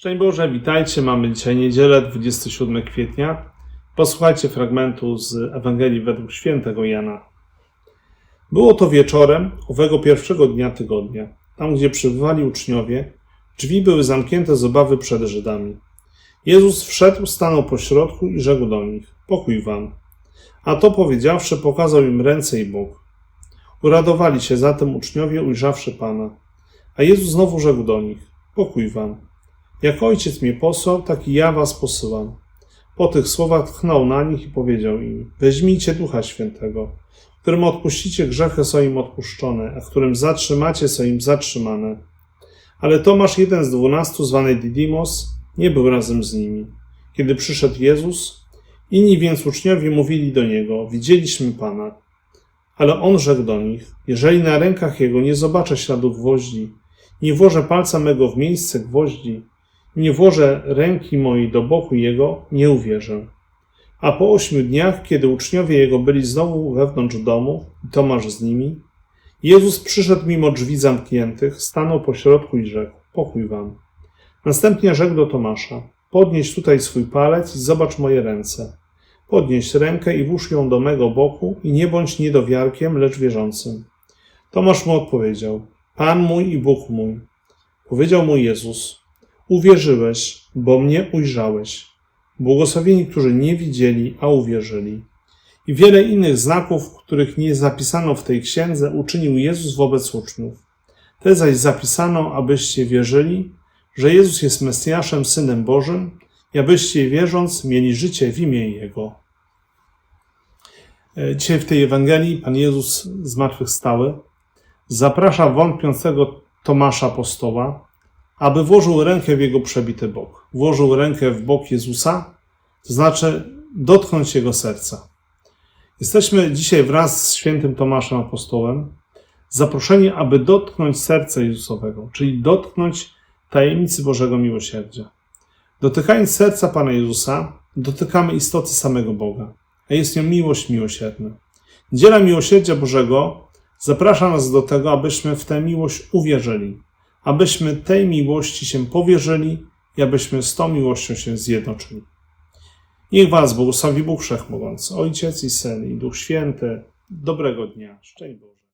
Szczęść Boże, witajcie. Mamy dzisiaj niedzielę, 27 kwietnia. Posłuchajcie fragmentu z Ewangelii według świętego Jana. Było to wieczorem owego pierwszego dnia tygodnia. Tam, gdzie przybywali uczniowie, drzwi były zamknięte z obawy przed Żydami. Jezus wszedł, stanął po środku i rzekł do nich: Pokój wam. A to powiedziawszy, pokazał im ręce i bok. Uradowali się zatem uczniowie, ujrzawszy Pana. A Jezus znowu rzekł do nich: Pokój wam. Jak ojciec mnie posłał, tak i ja was posyłam. Po tych słowach tchnął na nich i powiedział im: Weźmijcie ducha świętego, którym odpuścicie grzechy, są im odpuszczone, a którym zatrzymacie, są im zatrzymane. Ale Tomasz, jeden z dwunastu, zwany Didymos, nie był razem z nimi. Kiedy przyszedł Jezus, inni więc uczniowie mówili do niego: Widzieliśmy Pana. Ale on rzekł do nich: Jeżeli na rękach jego nie zobaczę śladów gwoździ, nie włożę palca mego w miejsce gwoździ, nie włożę ręki mojej do boku jego, nie uwierzę. A po ośmiu dniach, kiedy uczniowie jego byli znowu wewnątrz domu, i Tomasz z nimi, Jezus przyszedł mimo drzwi zamkniętych, stanął po środku i rzekł: Pokój wam. Następnie rzekł do Tomasza: Podnieś tutaj swój palec i zobacz moje ręce. Podnieś rękę i włóż ją do mego boku i nie bądź niedowiarkiem, lecz wierzącym. Tomasz mu odpowiedział: Pan mój i Bóg mój. Powiedział mu Jezus: Uwierzyłeś, bo mnie ujrzałeś. Błogosławieni, którzy nie widzieli, a uwierzyli. I wiele innych znaków, których nie zapisano w tej księdze, uczynił Jezus wobec uczniów. Te zaś zapisano, abyście wierzyli, że Jezus jest Mesjaszem, Synem Bożym, i abyście wierząc mieli życie w imię Jego. E, Dzisiaj w tej Ewangelii Pan Jezus zmartwychwstały zaprasza wątpiącego Tomasza apostoła, aby włożył rękę w jego przebity bok. Włożył rękę w bok Jezusa, to znaczy dotknąć jego serca. Jesteśmy dzisiaj wraz z świętym Tomaszem apostołem zaproszeni, aby dotknąć serca Jezusowego, czyli dotknąć tajemnicy Bożego miłosierdzia. Dotykając serca Pana Jezusa, dotykamy istoty samego Boga, a jest nią miłość miłosierna. Niedziela miłosierdzia Bożego zaprasza nas do tego, abyśmy w tę miłość uwierzyli, abyśmy tej miłości się powierzyli i abyśmy z tą miłością się zjednoczyli. Niech Was błogosławi Bóg Wszechmogący, Ojciec i Syn i Duch Święty. Dobrego dnia. Szczęść.